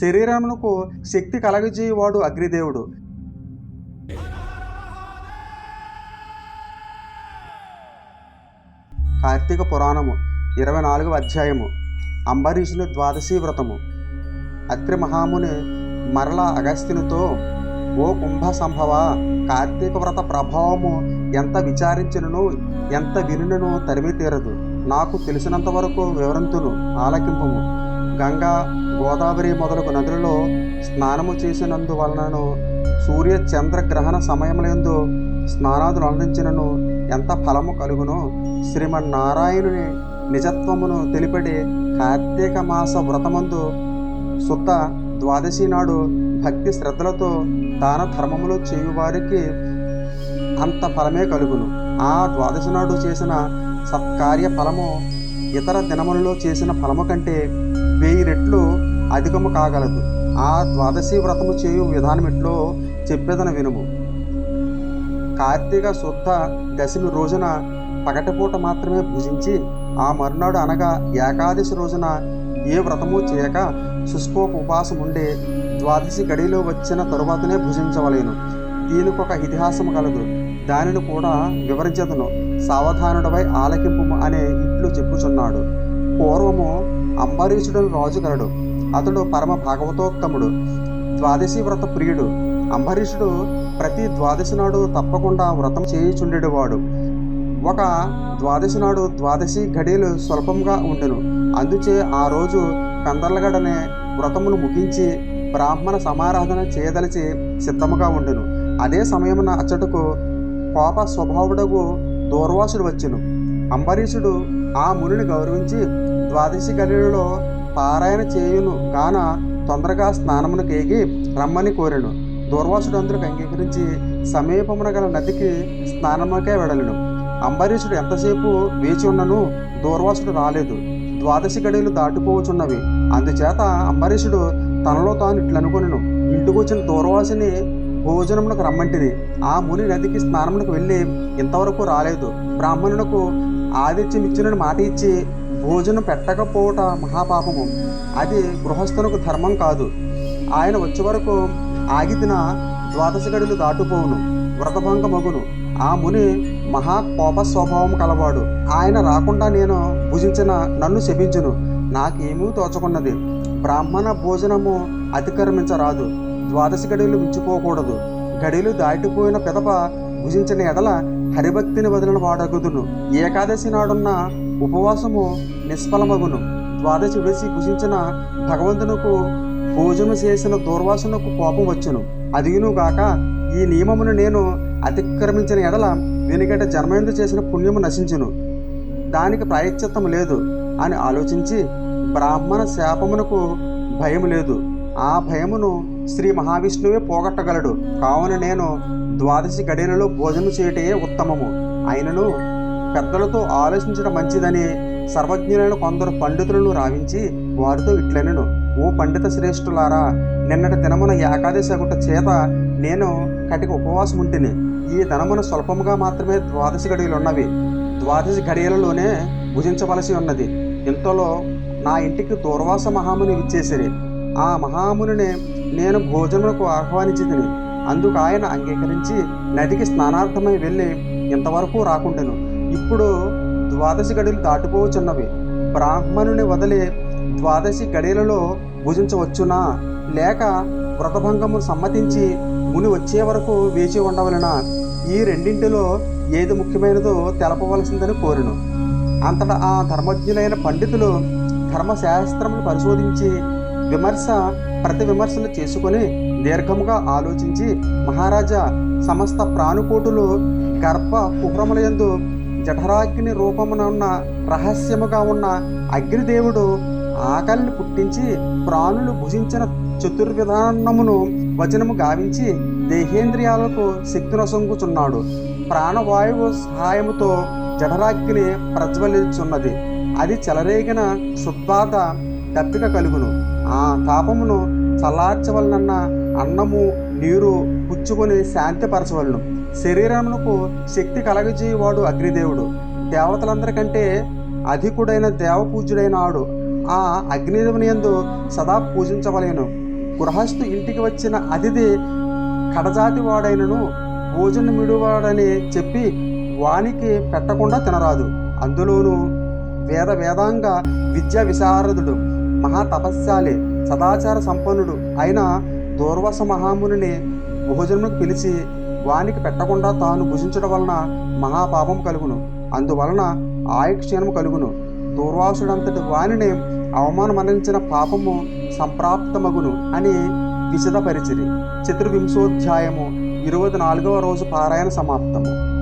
శరీరమునకు శక్తి కలగజేయువాడు అగ్నిదేవుడు. కార్తీక పురాణము ఇరవై నాలుగవ అధ్యాయము. అంబరీషుని ద్వాదశి వ్రతము. అత్రి మహాముని మరల అగస్త్యునితో ఓ కుంభ సంభవ కార్తీక వ్రత ప్రభావము ఎంత విచారించినను ఎంత వినును తరిమి తీరదు నాకు తెలిసినంత వరకు వివరంతును. ఆలకింపము. గంగా గోదావరి మొదలగు నదులలో స్నానము చేసినందువలనను సూర్య చంద్ర గ్రహణ సమయములందు స్నానాదులు అందించినను ఎంత ఫలము కలుగునో శ్రీమన్నారాయణుని నిజత్వమును తెలిపడి కార్తీక మాస వ్రతమందు శుద్ధ ద్వాదశి నాడు భక్తి శ్రద్ధలతో దాన ధర్మములు చేయువారికి అంత ఫలమే కలుగును. ఆ ద్వాదశి నాడు చేసిన సత్కార్య ఫలము ఇతర దినములలో చేసిన ఫలము కంటే వెయ్యి రెట్లు అధికము కాగలదు. ఆ ద్వాదశి వ్రతము చేయు విధానం ఎట్లో చెప్పేదన వినుము. కార్తీక శుద్ధ దశమి రోజున పగటిపూట మాత్రమే భుజించి ఆ మరునాడు అనగా ఏకాదశి రోజున ఏ వ్రతము చేయక శుష్కోప ఉపవాసం ఉండి ద్వాదశి గడిలో వచ్చిన తరువాతనే భుజించవలేను. దీనికి ఒక ఇతిహాసం కలదు. దానిని కూడా వివరించదను. సావధానుడవై ఆలకింపు అనే ఇట్లు చెప్పుచున్నాడు. పూర్వము అంబరీషుడు రాజు గలడు అతడు పరమ భాగవతోక్తముడు ద్వాదశి వ్రత ప్రియుడు. అంబరీషుడు ప్రతి ద్వాదశి నాడు తప్పకుండా వ్రతం చేయుచుండేవాడు ఒక ద్వాదశి నాడు ద్వాదశి ఘడియలు స్వల్పంగా ఉండెను. అందుచే ఆ రోజు కందర్లగడనే వ్రతమును ముగించి బ్రాహ్మణ సమారాధన చేయదలిచి సిద్ధముగా ఉండెను. అదే సమయమున అచ్చటకు కోప స్వభావుడకు దూర్వాసుడు వచ్చెను. అంబరీషుడు ఆ మునిని గౌరవించి ద్వాదశి గడిలో పారాయణ చేయును. గాన తొందరగా స్నానమును కేగి రమ్మని కోరెను. దూర్వాసుడు అందరికి అంగీకరించి సమీపమున గల నదికి స్నానముకే వెడలను. అంబరీషుడు ఎంతసేపు వేచి ఉన్నను దూర్వాసుడు రాలేదు. ద్వాదశి గడియలు దాటిపోవచున్నవి అందుచేత అంబరీషుడు తనలో తాను ఇట్లనుకొనెను. ఇంటికొచ్చిన దూర్వాసిని భోజనమునకు రమ్మంటిది ఆ ముని నదికి స్నానమునకు వెళ్ళి ఇంతవరకు రాలేదు. బ్రాహ్మణులకు ఆదిత్యం ఇచ్చినని మాట ఇచ్చి భోజనం పెట్టకపోవట మహాపాపము. అది గృహస్థులకు ధర్మం కాదు. ఆయన వచ్చే వరకు ఆగితిన ద్వాదశ గడులు దాటుపోవును వ్రతభంగ మగును. ఆ ముని మహా కోప స్వభావం కలవాడు. ఆయన రాకుండా నేను భుజించిన నన్ను శపించును. నాకేమీ తోచకున్నది బ్రాహ్మణ భోజనము అతిక్రమించరాదు. ద్వాదశి గడియలు మించిపోకూడదు. గడియలు దాటిపోయిన పెదప భుజించిన ఎడల హరిభక్తిని వదిలిన వాడగుదును ఏకాదశి నాడున్న ఉపవాసము నిష్ఫలమగును. ద్వాదశి విడిసి భుజించిన భగవంతునకు భోజనం చేసిన దూర్వాసునకు కోపం వచ్చును. అదిగినుగాక ఈ నియమమును నేను అతిక్రమించిన ఎడల వెనుకట జన్మయందు చేసిన పుణ్యము నశించును. దానికి ప్రాయశ్చిత్తం లేదు అని ఆలోచించి బ్రాహ్మణ శాపమునకు భయం లేదు. ఆ భయమును శ్రీ మహావిష్ణువే పోగొట్టగలడు. కావున నేను ద్వాదశి గడియలలో భోజనం చేయటే ఉత్తమము. అయినను పెద్దలతో ఆలోచించడం మంచిదని సర్వజ్ఞులైన కొందరు పండితులను రావించి వారితో ఇట్లనెను ఓ పండిత శ్రేష్ఠులారా నిన్నటి దినమున ఏకాదశి అగుట చేత నేను కటిక ఉపవాసం ఉంటిని ఈ దినమున స్వల్పముగా మాత్రమే ద్వాదశి గడియలు ఉన్నవి ద్వాదశి గడియలలోనే భుజించవలసి ఉన్నది. ఇంతలో నా ఇంటికి దూర్వాస మహాముని విచ్చేసిరి. ఆ మహామునిని నేను భోజనములకు ఆహ్వానించింది అందుకు ఆయన అంగీకరించి నదికి స్నానార్థమై వెళ్ళి ఇంతవరకు రాకుండెను. ఇప్పుడు ద్వాదశి గడులు దాటిపోవచ్చున్నవి బ్రాహ్మణుని వదిలి ద్వాదశి గడిలలో భుజించవచ్చునా? లేక వ్రతభంగము సమ్మతించి ముని వచ్చే వరకు వేచి ఉండవలనా? ఈ రెండింటిలో ఏది ముఖ్యమైనదో తెలపవలసిందని కోరిను. అంతటా ఆ ధర్మజ్ఞులైన పండితులు ధర్మశాస్త్రములు పరిశోధించి విమర్శ ప్రతి విమర్శలు చేసుకొని దీర్ఘముగా ఆలోచించి మహారాజా సమస్త ప్రాణుకోటులు గర్భ కుహ్రములయందు జఠరాగ్ని రూపమున ఉన్న రహస్యముగా ఉన్న అగ్నిదేవుడు ఆకలిని పుట్టించి ప్రాణులు భుజించిన చతుర్విధానమును వచనము గావించి దేహేంద్రియాలకు శక్తినొసంగుచున్నాడు. ప్రాణవాయువు సహాయముతో జఠరాగ్ని ప్రజ్వలించున్నది. అది చెలరేగిన శుద్ధాత దప్పిక కలుగును. ఆ తాపమును చల్లార్చవలనన్న అన్నము నీరు పుచ్చుకొని శాంతిపరచవలను. శరీరమునకు శక్తి కలగజేయువాడు అగ్నిదేవుడు. దేవతలందరికంటే అధికుడైన దేవపూజ్యుడైన ఆడు ఆ అగ్నిదేవుని యందు సదా పూజించవలేను. గృహస్థు ఇంటికి వచ్చిన అతిథి కడజాతి వాడైనను భోజనమిడువాడని చెప్పి వానికి పెట్టకుండా తినరాదు. అందులోనూ వేద వేదాంగ విద్యా విశారదుడు మహాతపస్శాలి సదాచార సంపన్నుడు అయిన దూర్వాస మహామునిని భోజనముకు పిలిచి వానికి పెట్టకుండా తాను భుజించడం వలన మహాపాపం కలుగును. అందువలన ఆయుక్షీణము కలుగును. దూర్వాసుడంతటి వానిని అవమానమనించిన పాపము సంప్రాప్తమగును అని విశదపరిచిరి. చతుర్వింశోధ్యాయము ఇరవై నాలుగవ రోజు పారాయణ సమాప్తము.